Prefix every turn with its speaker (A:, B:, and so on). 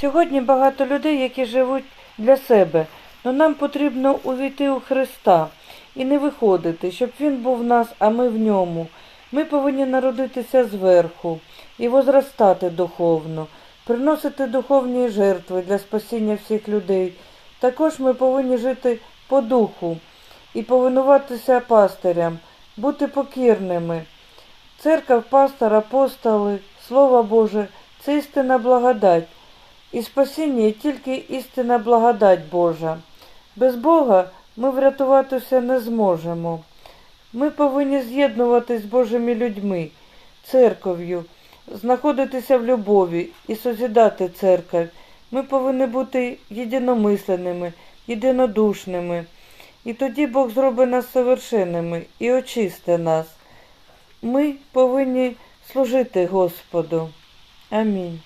A: Сьогодні багато людей, які живуть для себе, але нам потрібно увійти у Христа і не виходити, щоб Він був в нас, а ми в ньому. Ми повинні народитися зверху і возростати духовно, приносити духовні жертви для спасіння всіх людей. Також ми повинні жити по духу і повинуватися пастирям, бути покірними. Церква, пастор, апостоли, Слово Боже це істинна благодать. І спасіння тільки істинна благодать Божа. Без Бога ми врятуватися не зможемо. Ми повинні з'єднуватись з Божими людьми, церков'ю, знаходитися в любові і созідати церковь. Ми повинні бути єдиномисленними, єдинодушними. І тоді Бог зробить нас совершенними і очисти нас. Ми повинні служити Господу. Амінь.